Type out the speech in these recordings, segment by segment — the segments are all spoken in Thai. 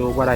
อยู่บ่ไ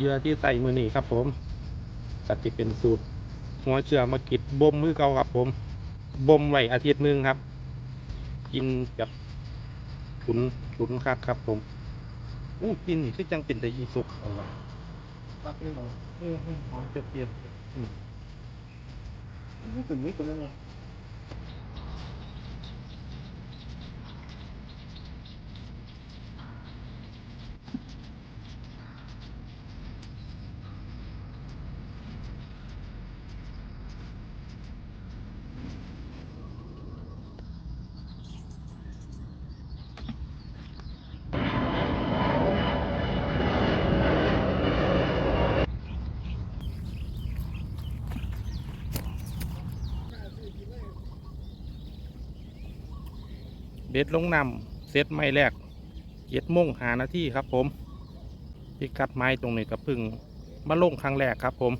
เหยื่อที่ใส่มือนี่ครับผมก็จะเป็นสูตรหัวเชื่อมากิดบ่มมือเก่าครับผมบ่มไว้อาทิตย์หนึงครับ กินกับขุนขุนคักครับผมอู้กินนี่คือจังเป็นแต่ยีสุกเอาวะปักนี่หรอเออหอมเปรี้ยวๆอืมไม่ถึงนี่ตัวนั้นเลย เบ็ดลงนำเซตไม้แรกเจ็ดโมงหานาทีครับ ผมพิกัดไม้ตรงนี้ก็เพึ่งมาลงครั้งแรกครับ ผม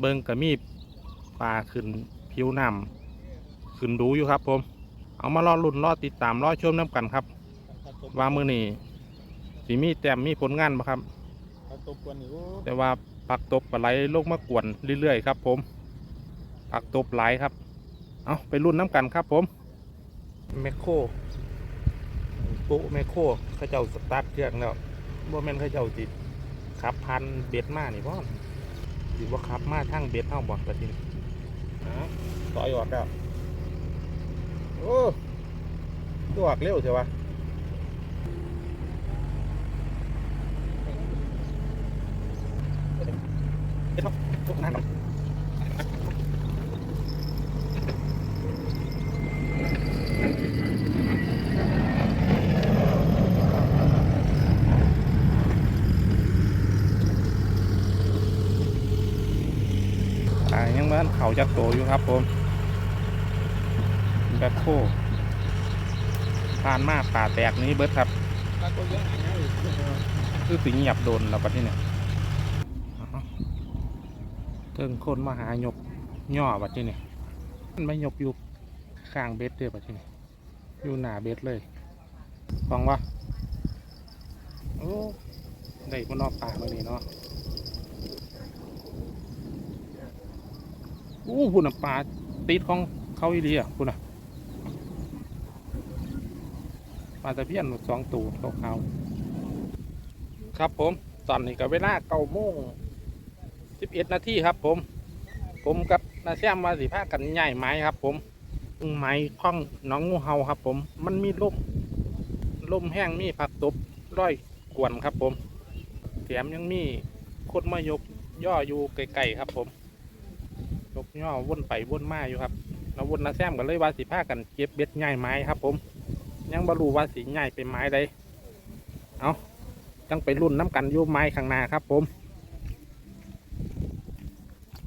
เบิงกระมีปลาขึ้นผิวน้ำขึ้นดูอยู่ครับ ผม เอามารอลุ่นรอติดตามรอชมน้ำกันครับ ว่ามือนี้สีมีแต้มมีผลงานบ่ครับเอาตัวกวนนี่โอ้แต่ว่าปักตบปลาไหลลงมากวนเรื่อยๆครับ ผมปักตบหลายครับ เอาไปรุ่นน้ำกันครับผม แมคโครปุ๊แมคโครเขาเจ้าสตาร์ทเครื่องแล้วบ่แม่นเขาเจ้าจิตขับพันเบ็ดมานี่พ่อหรือว่าขับมาทั้งเบ็ดเท่าบ่ประทินต่อยออกแล้วโอ้ตัวออกเร็วใช่ปะ ทุกนั่นอ่ายังเหมือนเขา จะโตอยู่ครับผมแบคโคผ่านมาป่าแตกนี้เบิดครับคือสิงหยับโดนเราปะที่เนี่ยเทิงคนมาหายกย่อบัดที่นี่ยมันไม่ยกอยู่ข้างเบ็ดเด้อบัดที่นี่อยู่หน้าเบ็ดเลยฟังวะโอ้ได้บนนอกปากมานี่เนาะ อู้พุ่นน่ะปลาติดของเขาอีดีอะพุ่นน่ะปลาตะเพียนสองตัวขาวๆครับผมตอนนี้ก็เวลาเก้าโมงสิบเอ็ดนาทีครับ ผม ผมกับนาแซมมาสิพากันใหญ่ไม้ครับ ผมไม้ข้องน้องงูเห่าครับ ผม มันมีลมลมแห้งมีผักตบร้อยกวนครับ ผมแถมยังมีคนมายกย่ออยู่ไกลๆครับ ผม ย่อวนไปวนมาอยู่ครับแล้ววนนาแซมกันเลยว่าสิพากันเก็บเบ็ดใหญ่ไม้ครับ ผม ยังบรรู้ว่าสีใหญ่เป็นไม้ใดเอาจังไปรุ่นน้ำกันยู่ไม้ข้างหน้าครับ ผม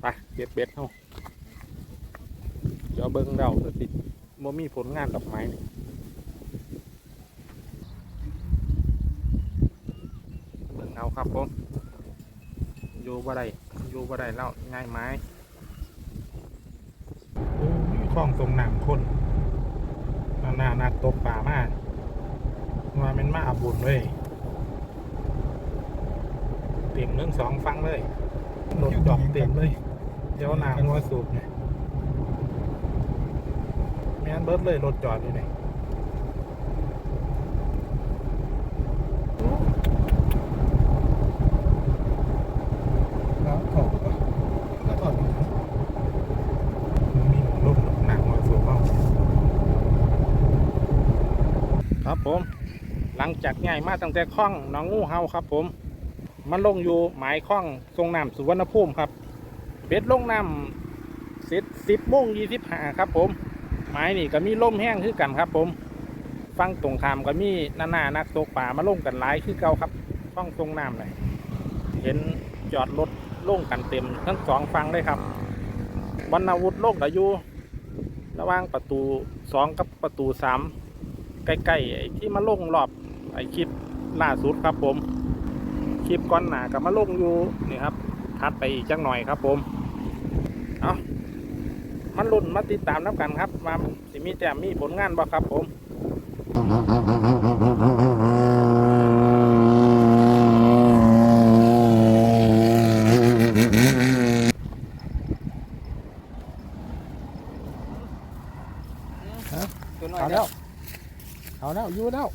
ไปเก็บเบ็ดเอาเดี๋ยวเบิ้งเราติดโมมีผลงานดอกไม้เบิ้งเอาครับผมอยู่บ่ได้อยู่บ่ได้แล้วง่ายไม้ คลองตรงน้ำคนนานานักตกป่ามากมาเป็นมาอาบุญเลยเต็มเรื่องสองฟังเลยรถดอกเต็มเลย เดี๋ยวหนาหัวสูบเนี่ยแม่นเบิร์ดเลยรถจอดอยู่ไหน แล้วถอดแล้วถอด มีหนุ่มหนักหัวสูบเข้าครับผม หลัง จากง่ายมาตั้งแต่คล้องน้องงูเห่าครับ ผม มันลงอยู่หมายคล้องทรงน้ำสุวรรณภูมิครับเป็ดลงน้ำเสร็จสิบโมงยี่สิบห้าครับ ผม หมายนี่ก็มีล่มแห้งคือกันครับ ผมฟังตรงขามก็มีนานานักตกป่ามาลงกันหลายคือเก่าครับฟังตรงน้ำเลยเห็นจอดรถลงกันเต็มทั้งสองฟังเลยครับบรรณาวุฒิลกับอยู่ระหว่างประตูสองกับประตูสามใกล้ๆที่มาลงรอบ ไอคลิปล่าสุดครับผม คลิปก้อนหนากับมาลงอยู่นี่ครับทัดไปอีกจังหน่อยครับผมเอามันลุ่นมาติดตามน้ำกันครับมาสิมีแต่มีผลงานบ่ครับผม ตัวน้อย เอาแล้ว เอาแล้วอยู่แล้ว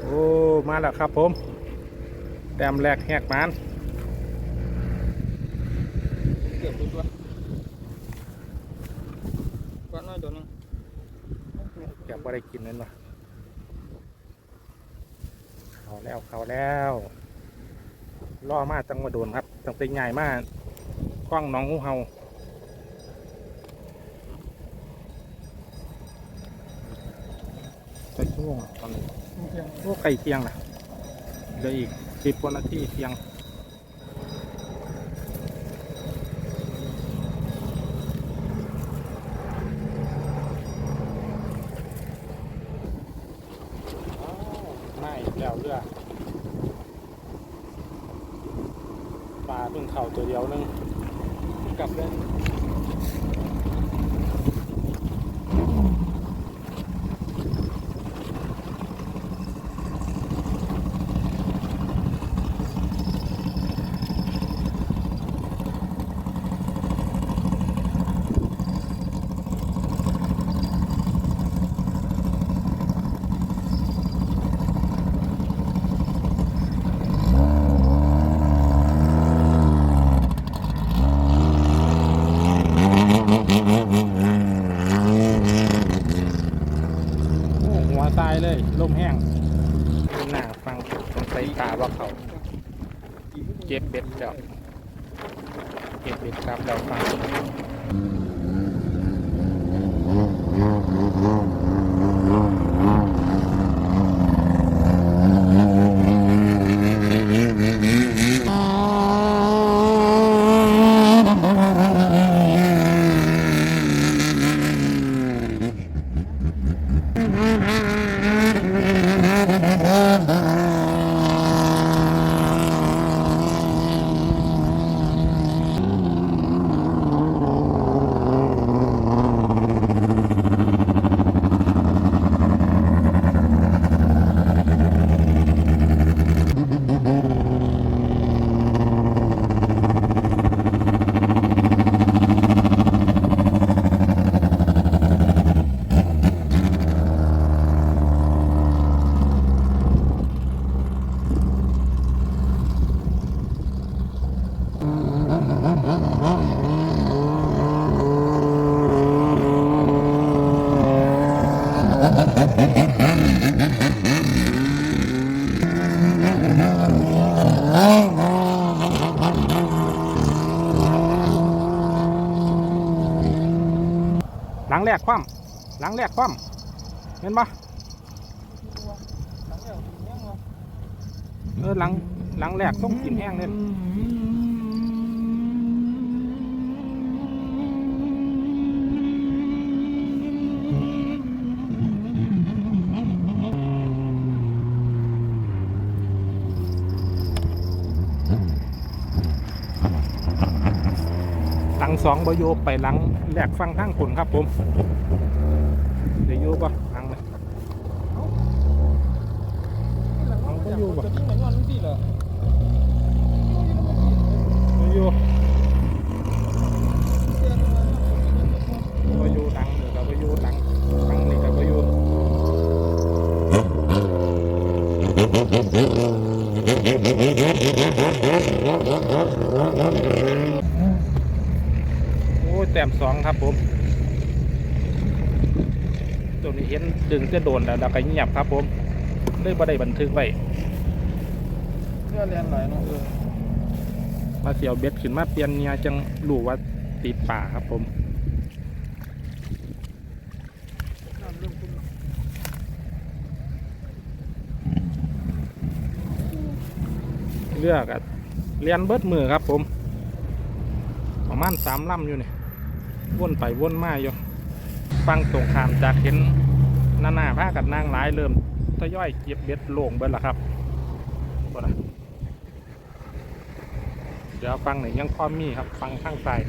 โอ้ มา แล้วครับผมแต้มแรกแหกมันเกือบตัวตัวตัวน้อยตัวนึงเก็บว่าได้กินนั่นวะเขาแล้วเขาแล้วล่อมาจังมาโดนครับจังเป็นใหญ่มากคว้างหน้องหูเฮาใส่ชั่วโมงอะตอนนี้โอ้ไก่เทียงนะ เหลืออีกสิบกว่านาทีเที่ยง ไม่แล้วเรือปลาเพิ่งเข่าตัวเดียวนึงกลับเลยโอ้หัวตายเลยลมแห้งดูหน้าฟังสงสัยตาว่าเขา เบ็ดแล้วเก็บเบ็ดครับเรา คว่ำหลังแรกคว่ำเห็นปะหลังเดียวถึงยังวะเออหลังหลังแรกต้องกินแห้งเลย สองบโยไปหลังแหลกฟังทั้งผลครับผมเดี๋ยวโยปะหลังเลย นี่หลังมันจะจะทิ้งเหมือนวันที่เหรอ โยบโยหลังเดี๋ยวกับบโยหลังหลังนี่กับบโย โอ้ยแต้มสอง ครับผมตัวนี้เห็นดึงจะโดนแล้วเราก็เงียบครับผมเลยบ่ได้บันทึกไว้เสื้อแลนไหลเนาะเออมาเสียวเบ็ดขึ้นมาเปลี่ยนเนียจังรู้ว่าติดป่าครับผมน้ำเริ่มขึ้นเลือกอะเรียนเบิดมือครับผม ประมาณสามลำอยู่นี่ วนไปวนมาอยู่ฟังตรงขามจากเห็นหน้าหน้าผ้ากับนางร้ายเริ่มทยอยเก็บเบ็ดโล่งเบิดและครับบ่นะเดี๋ยวฟังหนึ่งยังพอมีครับ ฟังข้างซ้าย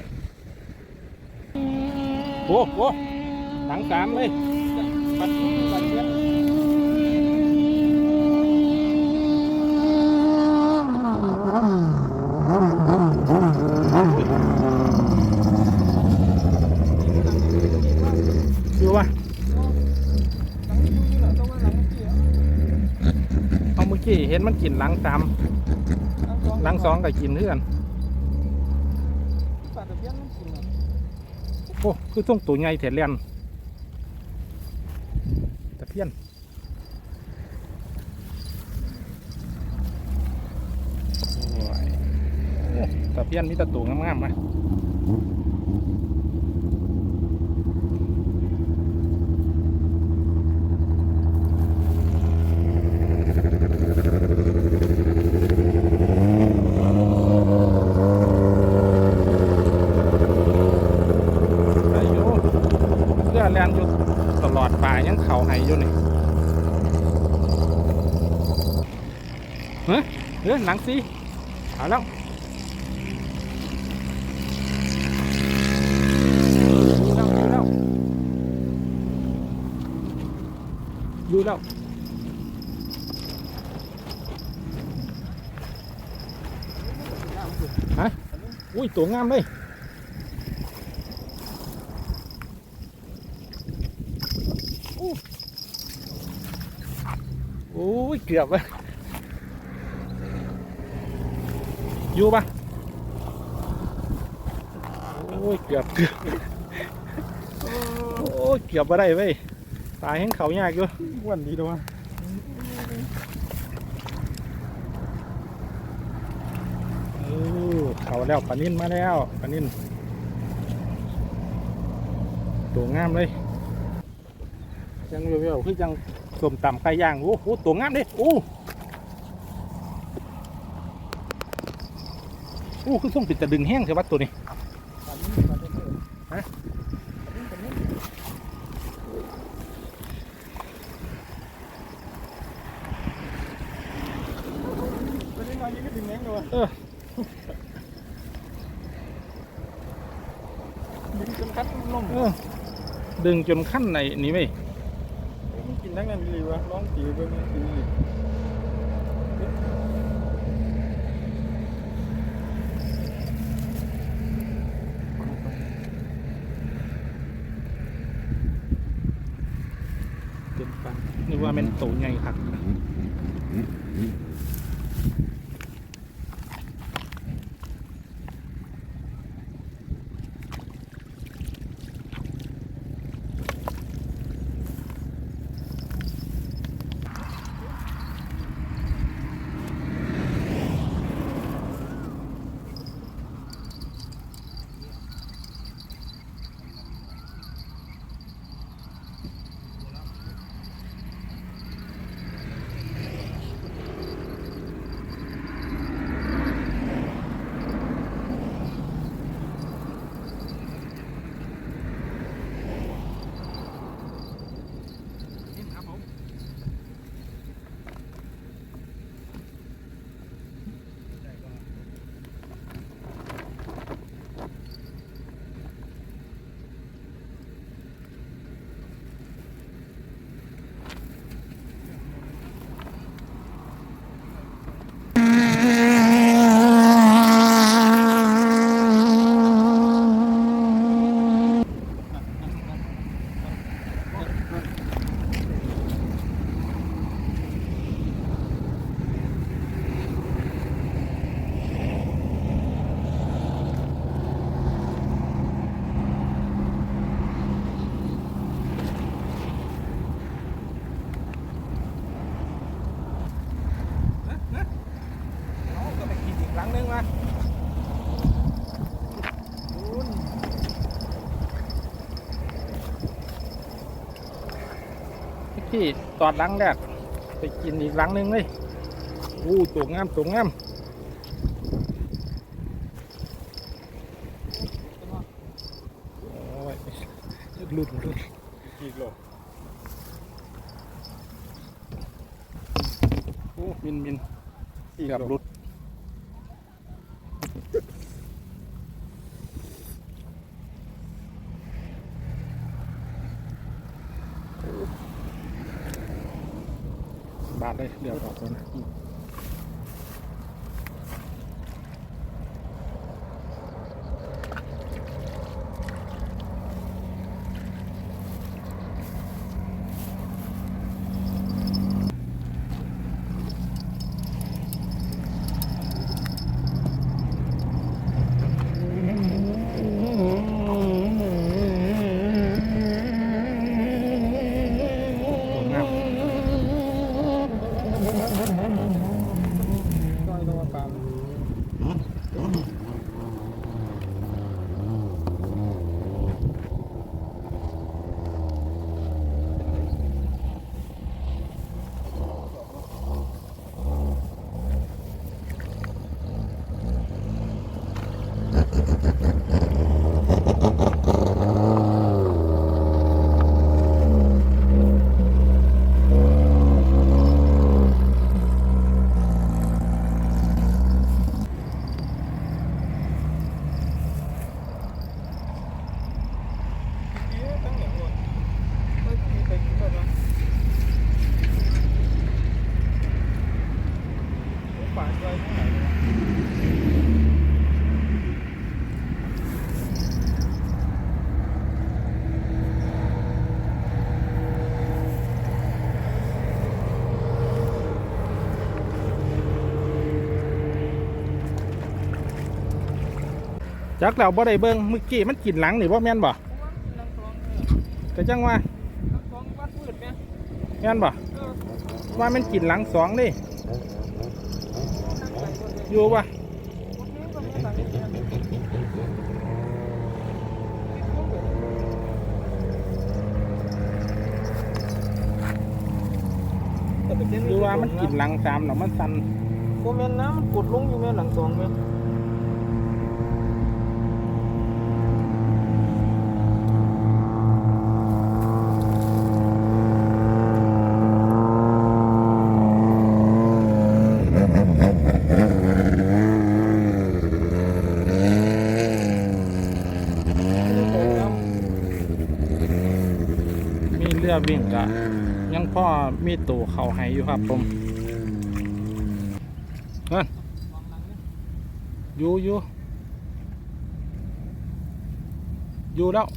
โอ้โหหลังสามเลยปัดว่า หลังยูนี่แหละต้องว่าหลังที่ เอาเมื่อ กี้เห็นมันกินหลังสามหลังสองก็กินเพื่อนปัดเพื่อนมันกินอะโอ้คือส่งตัวใหญ่แถเลียนตะเพียนโอ้ยโอ้ตะเพียนมีแตะตัวงามๆมาไอ้โยเสื้อแลนอยู่ตลอดป่ายังเข่าให้อยู่นี่เฮ้ยเฮ้ย หนังสิเอาแล้วอยู่แล้วอยู่แล้วอยู่แล้วฮะอุ้ย ตัวงามเลยโอ้ย เกือบเลย อยู่ปะโอ้ยเกือบเกือบโอ้ยเกือบมาได้เว้ยตายแห้งเขายากอยู่อ้วนดีด้วยโอ้เขาแล้วปลานิ่นมาแล้วปลานิ่นตัวงามเลยยังเวียวๆคือยังสมต่ำไก่ย่างโอ้โหตัวงามเลยโอ้ อ้คือส่งปิดจะดึงแห้งใช่ปะตัวนี้ปัดนี้ปัดเพื่อนฮะปัดนี้ปัดนี้ปัดนี้มายิงก็ถึงแมงเลยเออดึงจนคัดล่มเออดึงจนขั้นในนี้ไหมมันกินทั้งนั้นเลยวะร้องตีเบิ่งตีเต็มฟัง นึกว่าเป็นตัวใหญ่ครับ เมื่อกี้ ตอดหลังแรกไปกินอีกหลังหนึงเลยอู้ตัวงามตัวงามโอ้ยหลุดหลุดอีกโลโอ้มินมินอีกเกือบโลหลุดบาดเลยเดี๋ ยวออกตัวนะตัวงาม ก้อยต้องมาปาม เอ๊ะตั้งอย่างก่อนไม่มีใครกินก่อนนะโอ้ป่าใจเท่าไหร่วะ จักแล้วบ่ได้เบิ่งเมื่อกี้มันกินหลังนี่บ่แม่นบ่เพราะว่จังว่าแม่นบ่ว่ามันกินหลังสองนี่อยู่บ่คนนี้ก็ไม่ต่างกันเนี่ยแต่ไปเต้นหรือว่ามันกินหลังสามแล้วมันสั่นโมเมนนะมันกดลงอยู่แม่หลังสองไหม มีเรือวิ่งก็ยังพ่อมีตู่เข้าให้อยู่ครับผมเฮ้ยอยู่อยู่อยู่แล้ว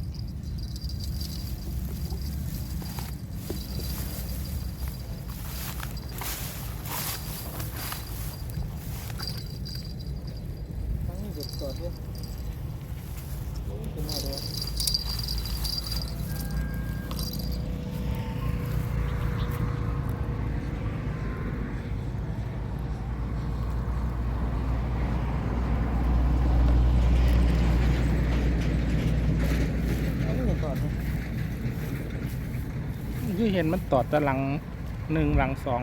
ทั้งนี้เด็ดก่อนเนี่ยลงขึ้นมาด้วยอันนี้ก่อนนะ ยี่ เห็นมันตอดต่หลังหนึ่งหลังสอง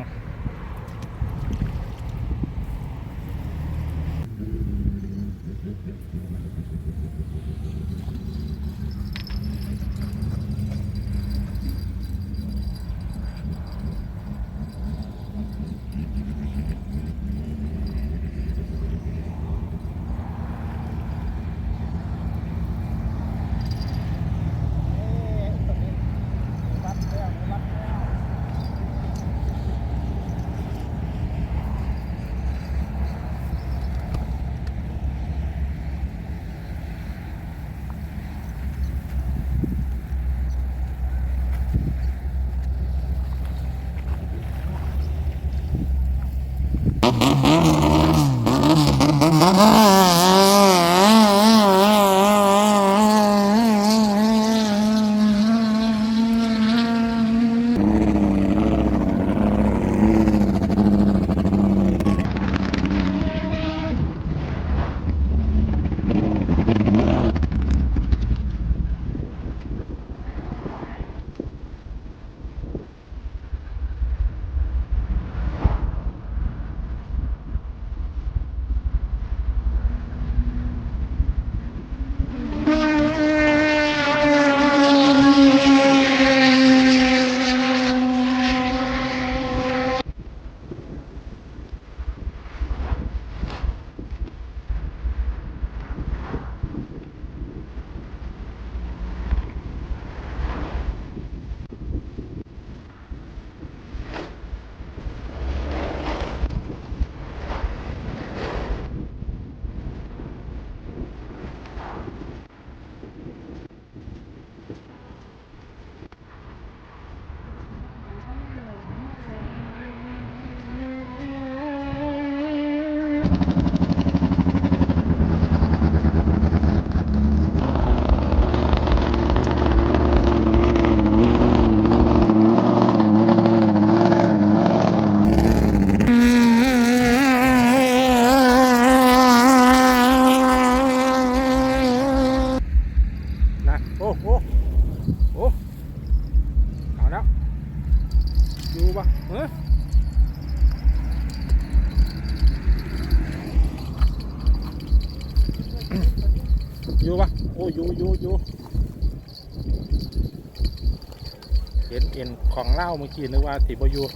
เล่าเมื่อกี้นึกว่าสิบอยู่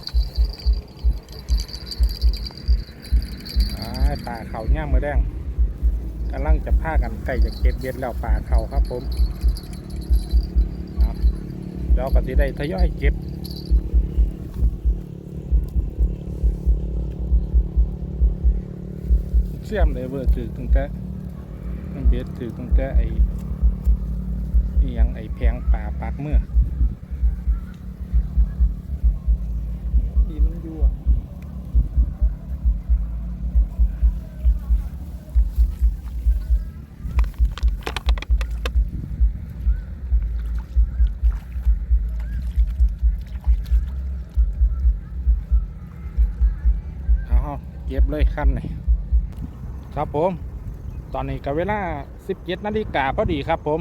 ป่าเขาย่างมือแดงกำลังจะพากันใกล้จะเก็บเบ็ดแล้วป่าเขาครับผมครับเดี๋ยวก็สิได้ทยอยเก็บเชื่อมเลยเวอร์ถือตั้งแต่เบ็ดถือตั้งแต่ไอ้ยังไอ้แพงป่าปากเมื่อ เก็บเลยขั้นนี่ครับผม ตอนนี้ก็เวลา 17นาฬิกาพอดีครับผม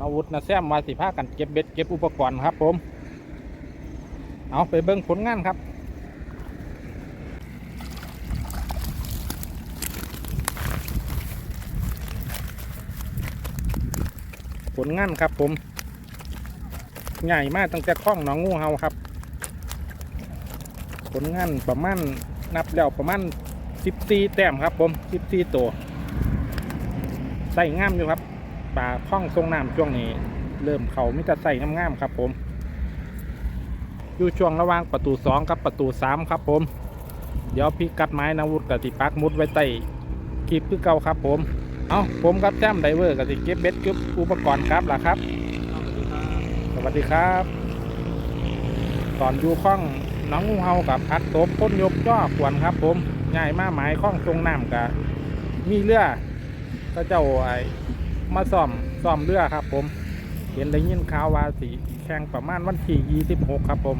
นาวุธนาแซมมาสิพากันเก็บเบ็ดเก็บอุปกรณ์ครับผม เอาไปเบิ่งผลงานครับผลงานครับผม ใหญ่มากตั้งแต่คล้องหนองงูเฮาครับ ผลงานประมาณ นับแล้วประมาณ14 แต้มครับผม14ตัวใส่งามอยู่ครับปลาคล้องทรงน้ำช่วงนี้ เริ่มเขามิจะใส่งามๆครับผม อยู่ช่วงระหว่างประตู 2 กับประตู 3 ครับผม เดี๋ยวพี่กัดไม้นาวุธกับติปักมุดไว้ใต้คลิปคือเก่าครับผม เอาผมกับแจ้มไดเวอร์กับติเก็บเบ็ดเก็บอุปกรณ์ครับล่ะครับ สวัสดีครับ ตอนอยู่ข้อง น้องงูเฮากับพัดตบพ้นยกย่อขวนครับ ผมง่ายมากหมายข้องตรงน้ำกับมีเรือก็เจ้าไอมาซ่อมซ่อมเรือครับ ผม เห็นได้ยินข่าวว่าสีแข่งประมาณวันที่26 ครับ ผม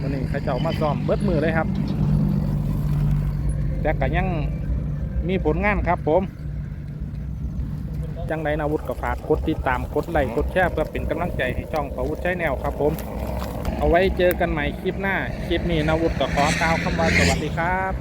วันนี้เขาเจ้ามาซ่อมเบิดมือเลยครับแต่ก็ยังมีผลงานครับ ผมจังไดนาวุธก็ฝากกดติดตามกดไลค์กดแชร์เพื่อเป็นกำลังใจให้ช่องประวุฒิใช้แนวครับ ผม เอาไว้เจอกันใหม่คลิปหน้า คลิปนี้นาวุธก็ขอกล่าวคำว่าสวัสดีครับ